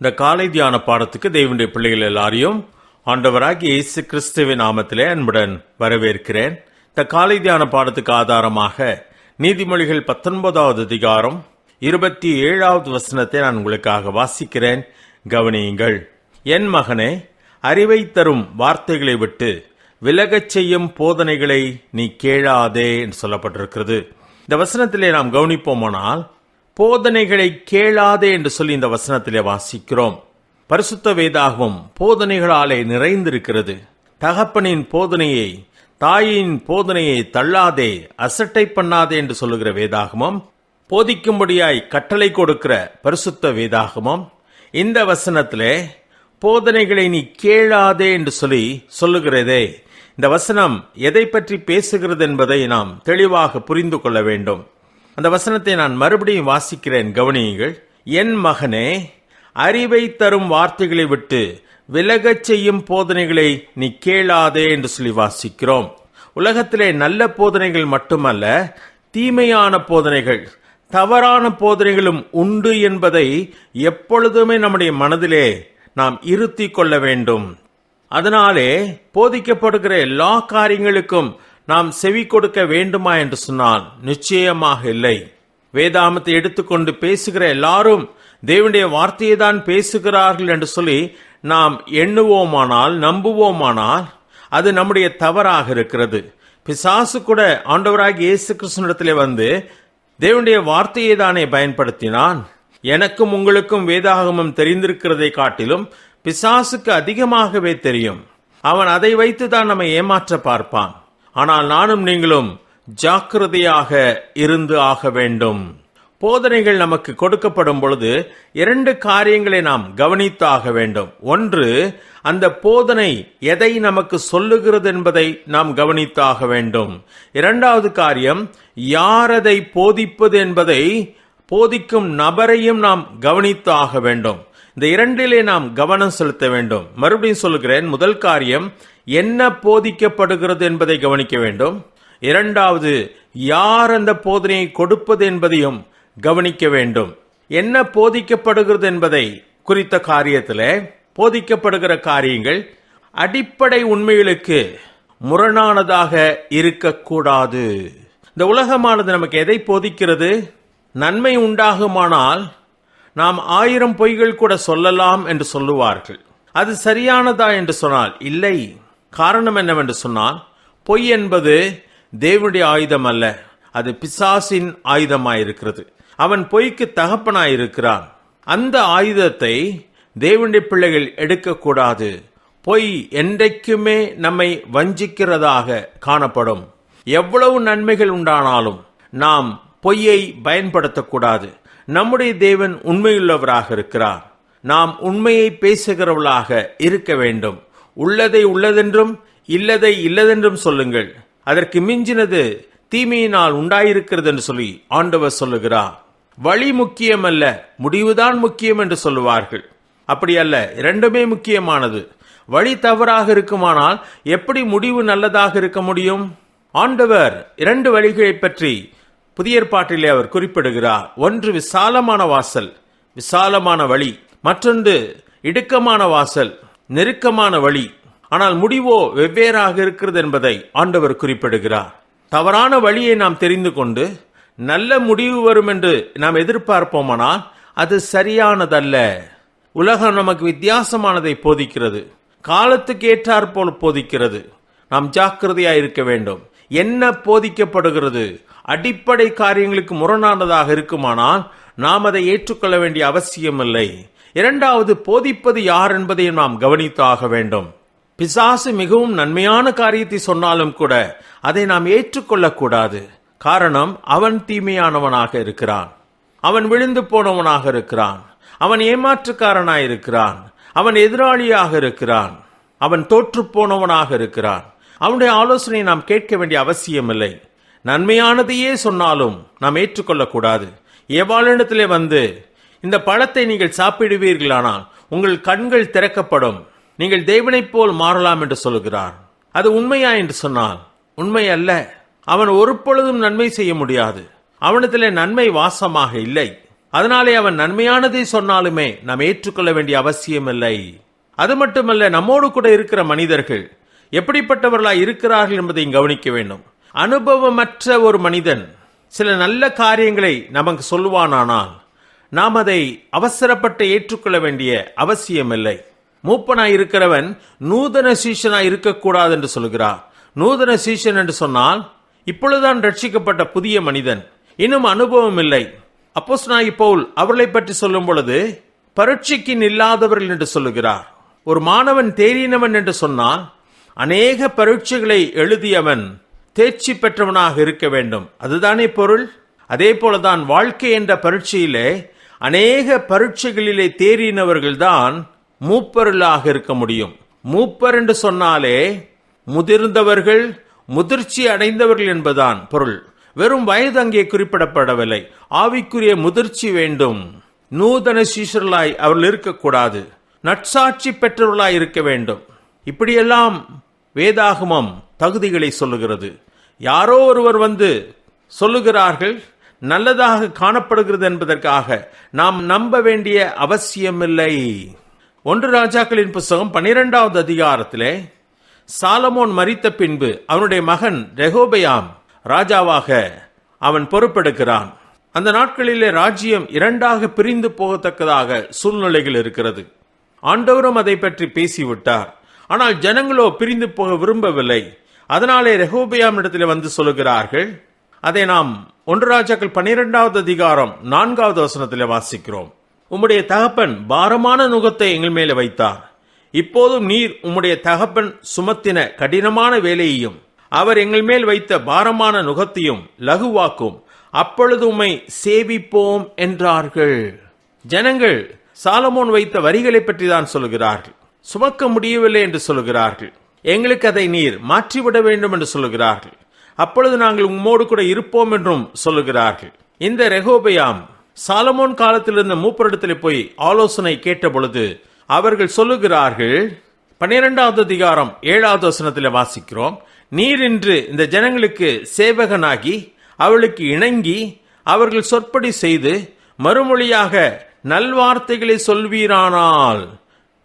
இந்த காலை தியான பாடத்துக்கு தெய்வனுடைய பிள்ளைகள் எல்லாரையும் ஆண்டவராகி இயேசு கிறிஸ்துவின் நாமத்திலே அன்புடன் வரவேற்கிறேன். இந்த காலை தியான பாடத்துக்கு ஆதாரமாக நீதிமொழிகள் பத்தொன்பதாவது அதிகாரம் இருபத்தி ஏழாவது வசனத்தை நான் உங்களுக்காக வாசிக்கிறேன். கவனியுங்கள். என் மகனே அறிவை தரும் வார்த்தைகளை விட்டு விலகச் செய்யும் போதனைகளை நீ கேளாதே என்று சொல்லப்பட்டிருக்கிறது. இந்த வசனத்திலே நாம் கவனிப்போமானால் போதனைகளை கேளாதே என்று சொல்லி இந்த வசனத்திலே வாசிக்கிறோம். பரிசுத்த வேதாகவும் போதனைகளாலே நிறைந்திருக்கிறது. தகப்பனின் போதனையை தாயின் போதனையை தள்ளாதே அசட்டை பண்ணாதே என்று சொல்லுகிற வேதாகமம் போதிக்கும்படியாய் கட்டளை கொடுக்கிற பரிசுத்த வேதாகமம் இந்த வசனத்திலே போதனைகளை நீ கேளாதே என்று சொல்லி சொல்லுகிறதே. இந்த வசனம் எதை பற்றி பேசுகிறது என்பதை நாம் தெளிவாக புரிந்து கொள்ள வேண்டும். அந்த வசனத்தை நான் மறுபடியும் வாசிக்கிறேன். கவனியுங்கள். என் மகனே அறிவை தரும் வார்த்தைகளை விட்டு விலகச் செய்யும் போதனைகளை நீ கேளாதே என்று சொல்லி வாசிக்கிறோம். உலகத்திலே நல்ல போதனைகள் மட்டுமல்ல தீமையான போதனைகள் தவறான போதனைகளும் உண்டு என்பதை எப்பொழுதுமே நம்முடைய மனதிலே நாம் இருத்தி கொள்ள வேண்டும். அதனாலே போதிக்கப்படுகிற எல்லா காரியங்களுக்கும் நாம் செவி கொடுக்க வேண்டுமா என்று சொன்னால் நிச்சயமாக இல்லை. வேதாமத்தை எடுத்துக்கொண்டு பேசுகிற எல்லாரும் தேவனுடைய வார்த்தையை தான் பேசுகிறார்கள் என்று சொல்லி நாம் எண்ணுவோமானால் நம்புவோமானால் அது நம்முடைய தவறாக இருக்கிறது. பிசாசு கூட ஆண்டவராகி இயேசு கிருஷ்ணனிடத்திலே வந்து தேவனுடைய வார்த்தையை தானே பயன்படுத்தினான். எனக்கும் உங்களுக்கும் வேதாகமம் தெரிந்திருக்கிறதை காட்டிலும் பிசாசுக்கு அதிகமாகவே தெரியும். அவன் அதை வைத்து தான் நம்மை ஏமாற்ற பார்ப்பான். ஆனால் நானும் நீங்களும் ஜாக்கிரதையாக இருந்து ஆக வேண்டும். போதனைகள் நமக்கு கொடுக்கப்படும் பொழுது இரண்டு காரியங்களை நாம் கவனித்தாக வேண்டும். ஒன்று அந்த போதனை எதை நமக்கு சொல்லுகிறது என்பதை நாம் கவனித்தாக வேண்டும். இரண்டாவது காரியம் யார் அதை போதிப்பது என்பதை போதிக்கும் நபரையும் நாம் கவனித்தாக வேண்டும். இந்த இரண்டிலே நாம் கவனம் செலுத்த வேண்டும். மறுபடியும் சொல்கிறேன் முதல் காரியம் என்ன போதிக்கப்படுகிறது என்பதை கவனிக்க வேண்டும். இரண்டாவது யார் அந்த போதனையை கொடுப்பது என்பதையும் கவனிக்க வேண்டும். என்ன போதிக்கப்படுகிறது என்பதை குறித்த காரியத்தில் போதிக்கப்படுகிற காரியங்கள் அடிப்படை உண்மைகளுக்கு முரணானதாக இருக்கக்கூடாது. இந்த உலகமானது நமக்கு எதை போதிக்கிறது? நன்மை உண்டாகுமானால் நாம் ஆயிரம் பொய்கள் கூட சொல்லலாம் என்று சொல்லுவார்கள். அது சரியானதா என்று சொன்னால் இல்லை. காரணம் என்னவென்று சொன்னால் பொய் என்பது தேவனுடைய ஆயுதம் அல்ல அது பிசாசின் ஆயுதமாயிருக்கிறது. அவன் பொய்க்கு தகப்பனாயிருக்கிறான். அந்த ஆயுதத்தை தேவனுடைய பிள்ளைகள் எடுக்கக்கூடாது. பொய் என்றைக்குமே நம்மை வஞ்சிக்கிறதாக காணப்படும். எவ்வளவு நன்மைகள் உண்டானாலும் நாம் பொய்யை பயன்படுத்தக்கூடாது. நம்முடைய தேவன் உண்மையுள்ளவராக இருக்கிறார். நாம் உண்மையை பேசுகிறவர்களாக இருக்க வேண்டும். உள்ளதை உள்ளதென்றும் இல்லதை இல்லதென்றும் சொல்லுங்கள். அதற்கு மிஞ்சினது தீமையினால் உண்டாயிருக்கிறது என்று சொல்லி ஆண்டவர் சொல்லுகிறார். வழி முக்கியமல்ல முடிவுதான் முக்கியம் என்று சொல்லுவார்கள். அப்படி அல்ல இரண்டுமே முக்கியமானது. வழி தவறாக இருக்குமானால் எப்படி முடிவு நல்லதாக இருக்க முடியும்? ஆண்டவர் இரண்டு வழிகளை பற்றி புதிய ஏற்பாட்டிலே அவர் குறிப்பிடுகிறார். ஒன்று விசாலமான வாசல். விசாலமான வழி. மற்றொன்று இடுக்கமான வாசல். நெருக்கமான வழி. ஆனால் முடிவோ வெவ்வேறாக இருக்கிறது என்பதை ஆண்டவர் குறிப்பிடுகிறார். தவறான வழியை நாம் தெரிந்து கொண்டு நல்ல முடிவு வரும் என்று நாம் எதிர்பார்ப்போமானால் அது சரியானதல்ல. உலகம் நமக்கு வித்தியாசமானதை போதிக்கிறது. காலத்துக்கு ஏற்றாற்போல் போதிக்கிறது. நாம் ஜாக்கிரதையாக இருக்க வேண்டும். என்ன போதிக்கப்படுகிறது? அடிப்படை காரியங்களுக்கு முரணானதாக இருக்குமானால் நாம் அதை ஏற்றுக்கொள்ள வேண்டிய அவசியமில்லை. இரண்டாவது போதிப்பது யார் என்பதை நாம் கவனித்தாக வேண்டும். பிசாசு மிகவும் நன்மையான காரியத்தை சொன்னாலும் கூட அதை நாம் ஏற்றுக்கொள்ளக்கூடாது. காரணம் அவன் தீமையானவனாக இருக்கிறான். அவன் விழுந்து போனவனாக இருக்கிறான். அவன் ஏமாற்றுக்காரனாய் இருக்கிறான். அவன் எதிராளியாக இருக்கிறான். அவன் தோற்று போனவனாக இருக்கிறான். அவனுடைய ஆலோசனை நாம் கேட்க வேண்டிய அவசியமில்லை. நன்மையானதையே சொன்னாலும் நாம் ஏற்றுக்கொள்ளக்கூடாது. ஏவாளிடத்திலே வந்து இந்த பழத்தை நீங்கள் சாப்பிடுவீர்களானால் உங்கள் கண்கள் திறக்கப்படும். நீங்கள் தேவனைப் போல் மாறலாம் என்று சொல்கிறார் அது உண்மையா என்று சொன்னால் உண்மை அல்ல. அவன் ஒரு பொழுதும் நன்மை செய்ய முடியாது. அவனத்திலே நன்மை வாசமாக இல்லை. அதனாலே அவன் நன்மையானதை சொன்னாலுமே நாம் ஏற்றுக்கொள்ள வேண்டிய அவசியமில்லை அது மட்டுமல்ல நம்மோடு கூட இருக்கிற மனிதர்கள் எப்படிப்பட்டவர்களாய் இருக்கிறார்கள் என்பதை கவனிக்க வேண்டும். அனுபவமற்ற ஒரு மனிதன் சில நல்ல காரியங்களை நமக்கு சொல்லுவானானால் நாம் அதை அவசரப்பட்டு ஏற்றுக்கொள்ள வேண்டிய அவசியமில்லை. மூப்பனாய் இருக்கிறவன் நூதன சீஷனாய் இருக்கக்கூடாது என்று சொல்கிறார். நூதன சீஷன் என்று சொன்னால் இப்பொழுதுதான் ரட்சிக்கப்பட்ட புதிய மனிதன். இன்னும் அனுபவம் இல்லை. அப்போஸ் நாய் பவுல் அவர்களை பற்றி சொல்லும் பொழுது பரீட்சைக்கு நில்லாதவர்கள் என்று சொல்லுகிறார். ஒரு மாணவன் தேறினவன் என்று சொன்னால் அநேக பரீட்சைகளை எழுதியவன் தேர்ச்சி பெற்றவனாக இருக்க வேண்டும். அதுதானே பொருள்? அதே போலதான் வாழ்க்கை என்ற பரீட்சையிலே அநேக பரீட்சைகளிலே தேறினவர்கள்தான் மூப்பர்களாக இருக்க முடியும். மூப்பர் என்று சொன்னாலே முதிர்ந்தவர்கள் முதிர்ச்சி அடைந்தவர்கள் என்பதான் பொருள். வெறும் வயது அங்கே குறிப்பிடப்படவில்லை. ஆவிக்குரிய முதிர்ச்சி வேண்டும். நூதன சீஷர்களாய் அவர்கள் இருக்கக்கூடாது. நட்சாட்சி பெற்றவர்களாய் இருக்க வேண்டும். இப்படியெல்லாம் வேதாகமம் தகுதிகளை சொல்லுகிறது. யாரோ ஒருவர் வந்து சொல்லுகிறார்கள் நல்லதாக காணப்படுகிறது என்பதற்காக நாம் நம்ப வேண்டிய அவசியமில்லை. ஒன்று ராஜாக்களின் புஸ்தகம் பனிரெண்டாவது அதிகாரத்திலே சாலமோன் மறித்த பின்பு அவனுடைய மகன் ரெகோபயாம் ராஜாவாக அவன் பொறுப்பெடுக்கிறான். அந்த நாட்களிலே ராஜ்யம் இரண்டாக பிரிந்து போகத்தக்கதாக சூழ்நிலைகள் இருக்கிறது. ஆண்டவரும் அதை பற்றி பேசிவிட்டார். ஆனால் ஜனங்களோ பிரிந்து போக விரும்பவில்லை. அதனாலே ரெகோபியாம் இடத்தில் வந்து சொல்லுகிறார்கள் அதை நாம் ஒன்று ராஜாக்கள் பன்னிரெண்டாவது அதிகாரம் நான்காவது வசனத்தில் வாசிக்கிறோம். உம்முடைய தகப்பன் பாரமான நுகத்தை எங்கள் மேலே வைத்தார். இப்போதும் நீர் உம்முடைய தகப்பன் சுமத்தின கடினமான வேலையையும் அவர் எங்கள் மேல் வைத்த பாரமான நுகத்தையும் லகுவாக்கும். அப்பொழுது உம்மை சேவிப்போம் என்றார்கள். ஜனங்கள் சாலமோன் வைத்த வரிகளை பற்றி தான் சொல்லுகிறார்கள் சுமக்க முடியவில்லை என்று சொல்லுகிறார்கள் எங்களுக்கு அதை நீர் மாற்றிவிட வேண்டும் என்று சொல்லுகிறார்கள் அப்பொழுது நாங்கள் உம்மோடு கூட இருப்போம் என்றும் சொல்லுகிறார்கள். இந்த ரெகோபயாம் சாலமோன் காலத்தில் இருந்த மூப்பரிடத்தில் போய் ஆலோசனை கேட்ட பொழுது அவர்கள் சொல்லுகிறார்கள் பன்னிரெண்டாவது அதிகாரம் ஏழாவது வசனத்தில் வாசிக்கிறோம். நீர் இன்று இந்த ஜனங்களுக்கு சேவகனாகி அவளுக்கு இணங்கி அவர்கள் சொற்படி செய்து மறுமொழியாக நல்வார்த்தைகளை சொல்வீரானால்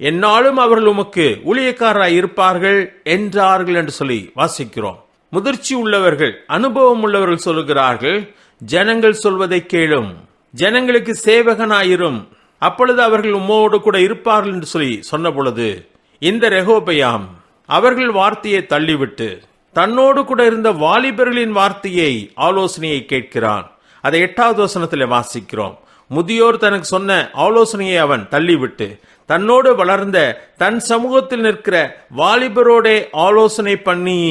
என்னாலும் அவர்கள் உமக்கு ஊழியக்காரராய் இருப்பார்கள் என்றார்கள் என்று சொல்லி வாசிக்கிறோம். முதிர்ச்சி உள்ளவர்கள் அனுபவம் உள்ளவர்கள் சொல்லுகிறார்கள் ஜனங்கள் சொல்வதை கேளும். ஜனங்களுக்கு சேவகனாயிரும். அப்பொழுது அவர்கள் உம்மோடு கூட இருப்பார்கள் என்று சொல்லி சொன்ன பொழுது இந்த ரெகோபயாம் அவர்கள் வார்த்தையை தள்ளிவிட்டு தன்னோடு கூட இருந்த வாலிபர்களின் வார்த்தையை ஆலோசனையை கேட்கிறான். அதை எட்டாவது வசனத்தில் வாசிக்கிறோம். முதியோர் தனக்கு சொன்ன ஆலோசனையை அவன் தள்ளிவிட்டு தன்னோடு வளர்ந்த தன் சமூகத்தில் நிற்கிற வாலிபரோடே ஆலோசனை பண்ணி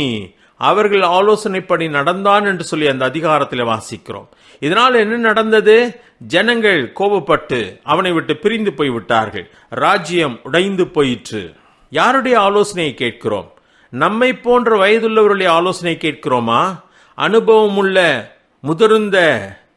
அவர்கள் ஆலோசனைப்படி நடந்தான் என்று சொல்லி அந்த அதிகாரத்தில் வாசிக்கிறோம். இதனால் என்ன நடந்தது? ஜனங்கள் கோபப்பட்டு அவனை விட்டு பிரிந்து போய் விட்டார்கள் ராஜ்யம் உடைந்து போயிற்று. யாருடைய ஆலோசனையை கேட்கிறோம்? நம்மை போன்ற வயதுள்ளவருடைய ஆலோசனை கேட்கிறோமா? அனுபவம் உள்ள முதிர்ந்த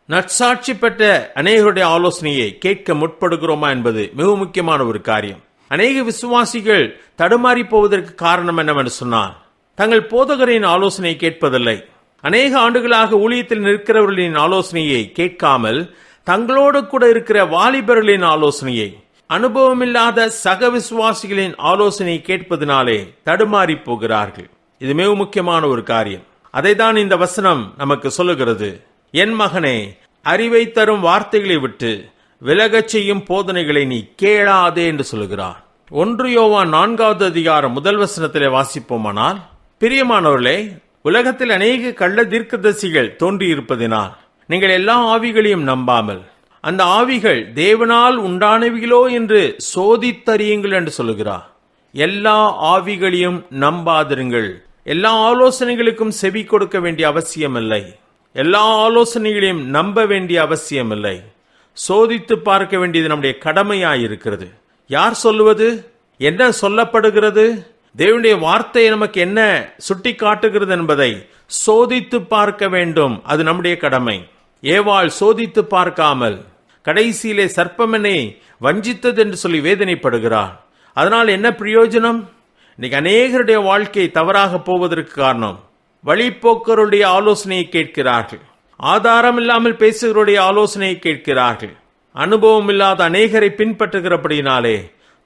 நற்சாட்சி பெற்ற அநேகருடைய ஆலோசனையை கேட்க முற்படுகிறோமா என்பது மிக முக்கியமான ஒரு காரியம். அநேக விசுவாசிகள் தடுமாறி போவதற்கு காரணம் என்னவென்று சொன்னால் தங்கள் போதகரின் ஆலோசனை கேட்பதில்லை. அநேக ஆண்டுகளாக ஊழியத்தில் நிற்கிறவர்களின் ஆலோசனையை கேட்காமல் தங்களோடு கூட இருக்கிற வாலிபர்களின் ஆலோசனையை அனுபவமில்லாத சக விசுவாசிகளின் ஆலோசனை கேட்பதனாலே தடுமாறி போகிறார்கள். இது மிக முக்கியமான ஒரு காரியம். அதை தான் இந்த வசனம் நமக்கு சொல்லுகிறது. என் மகனே அறிவை தரும் வார்த்தைகளை விட்டு விலகச் செய்யும் போதனைகளை நீ கேளாதே என்று சொல்லுகிறார் ஒன்று யோவான் நான்காவது அதிகாரம் முதல் வசனத்திலே வாசிப்போமானால் பிரியமானவர்களே உலகத்தில் அநேக கள்ள தீர்க்கதரிசிகள் தோன்றியிருப்பதினால் நீங்கள் எல்லா ஆவிகளையும் நம்பாமல் அந்த ஆவிகள் தேவனால் உண்டானவிகளோ என்று சோதித்தறியுங்கள் என்று சொல்லுகிறார். எல்லா ஆவிகளையும் நம்பாதிருங்கள். எல்லா ஆலோசனைகளுக்கும் செவி கொடுக்க வேண்டிய அவசியமில்லை. எல்லா ஆலோசனைகளையும் நம்ப வேண்டிய அவசியமில்லை. சோதித்து பார்க்க வேண்டியது நம்முடைய கடமையாயிருக்கிறது. யார் சொல்லுவது? என்ன சொல்லப்படுகிறது? தேவனுடைய வார்த்தை நமக்கு என்ன சுட்டி காட்டுகிறது என்பதை சோதித்து பார்க்க வேண்டும். அது நம்முடைய கடமை. ஏவாள் சோதித்து பார்க்காமல் கடைசியிலே சர்ப்பமனை வஞ்சித்தது என்று சொல்லி வேதனைப்படுகிறார் அதனால் என்ன பிரயோஜனம்? இன்னைக்கு அநேகருடைய வாழ்க்கை தவறாக போவதற்கு காரணம் வழிப்போக்கருடைய ஆலோசனையை கேட்கிறார்கள். ஆதாரம் இல்லாமல் பேசுகிறவருடைய ஆலோசனையை கேட்கிறார்கள். அனுபவம் இல்லாத அநேகரை பின்பற்றுகிறபடினாலே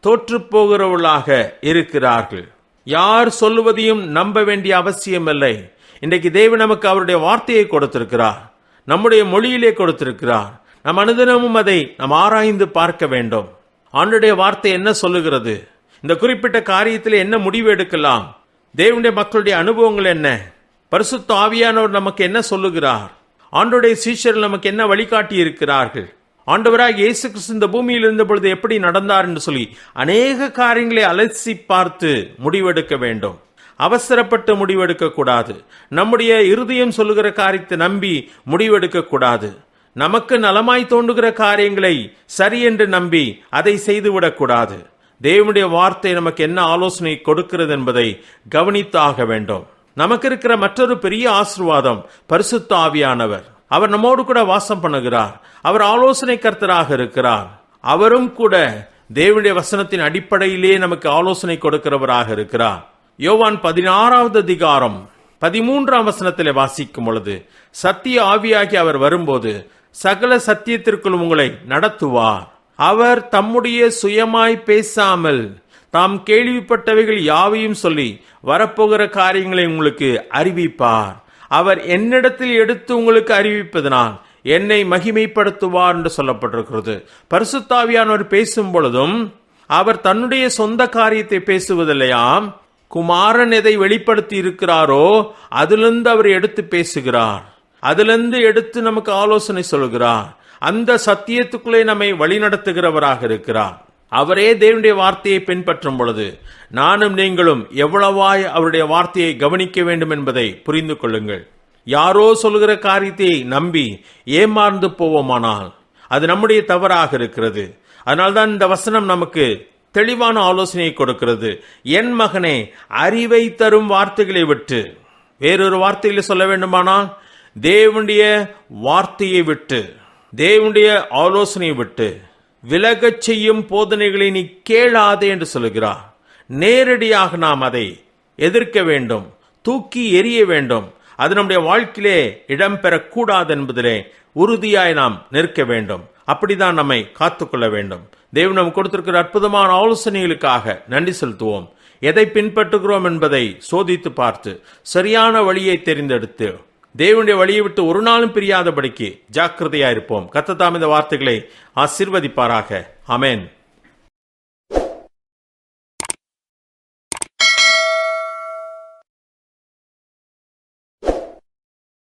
தோற்றுப்போகிறவர்களாக இருக்கிறார்கள். யார் சொல்லுவதையும் நம்ப வேண்டிய அவசியமில்லை. இன்றைக்கு தேவன் நமக்கு அவருடைய வார்த்தையை கொடுத்திருக்கிறார். நம்முடைய மொழியிலே கொடுத்திருக்கிறார். நம் அனுதினமும் அதை நாம் ஆராய்ந்து பார்க்க வேண்டும். ஆண்டுடைய வார்த்தை என்ன சொல்லுகிறது? இந்த குறிப்பிட்ட காரியத்தில் என்ன முடிவு எடுக்கலாம்? தேவனுடைய மக்களுடைய அனுபவங்கள் என்ன? பரிசுத்த ஆவியானவர் நமக்கு என்ன சொல்லுகிறார்? ஆண்டுடைய சீஷர்கள் நமக்கு என்ன வழிகாட்டி இருக்கிறார்கள் ஆண்டவராக இயேசு கிறிஸ்து இந்த பூமியில் இருந்த பொழுது எப்படி நடந்தார் என்று சொல்லி அநேக காரியங்களை அலசி பார்த்து முடிவெடுக்க வேண்டும். அவசரப்பட்டு முடிவெடுக்க கூடாது. நம்முடைய இருதயம் சொல்லுகிற காரியத்தை நம்பி முடிவெடுக்க கூடாது. நமக்கு நலமாய் தோன்றுகிற காரியங்களை சரி என்று நம்பி அதை செய்துவிடக்கூடாது தேவனுடைய வார்த்தை நமக்கு என்ன ஆலோசனை கொடுக்கிறது என்பதை கவனித்தாக வேண்டும். நமக்கு இருக்கிற மற்றொரு பெரிய ஆசிர்வாதம் பரிசுத்த ஆவியானவர். அவர் நம்மோடு கூட வாசம் பண்ணுகிறார். அவர் ஆலோசனை கர்த்தராக இருக்கிறார். அவரும் கூட தேவனுடைய வசனத்தின் அடிப்படையிலே நமக்கு ஆலோசனை கொடுக்கிறவராக இருக்கிறார். யோவான் பதினாறாவது அதிகாரம் பதிமூன்றாம் வசனத்திலே வாசிக்கும் பொழுது சத்திய ஆவியாகி அவர் வரும்போது சகல சத்தியத்திற்குள் உங்களை நடத்துவார். அவர் தம்முடைய சுயமாய் பேசாமல் தாம் கேள்விப்பட்டவைகள் யாவையும் சொல்லி வரப்போகிற காரியங்களை உங்களுக்கு அறிவிப்பார். அவர் என்னிடத்தில் எடுத்து உங்களுக்கு அறிவிப்பதனால் என்னை மகிமைப்படுத்துவார் என்று சொல்லப்பட்டிருக்கிறது. பரிசுத்தாவியானவர் பேசும் பொழுதும் அவர் தன்னுடைய சொந்த காரியத்தை பேசுவதில்லையாம் குமாரன் எதை வெளிப்படுத்தி இருக்கிறாரோ அதிலிருந்து அவர் எடுத்து பேசுகிறார். அதிலிருந்து எடுத்து நமக்கு ஆலோசனை சொல்கிறார். அந்த சத்தியத்துக்குள்ளே நம்மை வழிநடத்துகிறவராக இருக்கிறார். அவரே தேவனுடைய வார்த்தையை பின்பற்றும் பொழுது நானும் நீங்களும் எவ்வளவாய் அவருடைய வார்த்தையை கவனிக்க வேண்டும் என்பதை புரிந்து கொள்ளுங்கள். யாரோ சொல்லுகிற காரியத்தை நம்பி ஏமாந்து போவோமானால் அது நம்முடைய தவறாக இருக்கிறது. அதனால்தான் இந்த வசனம் நமக்கு தெளிவான ஆலோசனையை கொடுக்கிறது. என் மகனே அறிவை தரும் வார்த்தைகளை விட்டு. வேறொரு வார்த்தைகளை சொல்ல வேண்டுமானால் தேவனுடைய வார்த்தையை விட்டு தேவனுடைய ஆலோசனையை விட்டு. விலகச் செய்யும் போதனைகளை நீ கேளாதே என்று சொல்கிறார் நேரடியாக நாம் அதை எதிர்க்க வேண்டும் தூக்கி எறிய வேண்டும். அது நம்முடைய வாழ்க்கையிலே இடம்பெறக்கூடாது என்பதிலே உறுதியாய் நாம் நிற்க வேண்டும். அப்படிதான் நம்மை காத்துக்கொள்ள வேண்டும். தேவன் நம் கொடுத்திருக்கிற அற்புதமான ஆலோசனைகளுக்காக நன்றி செலுத்துவோம். எதை பின்பற்றுகிறோம் என்பதை சோதித்து பார்த்து சரியான வழியை தெரிந்தெடுத்து தேவனுடைய வழியை விட்டு ஒரு நாளும் பிரியாதபடிக்கு ஜாக்கிரதையா இருப்போம் கத்தத்தாம் இந்த வார்த்தைகளை ஆசிர்வதிப்பாராக. அமேன்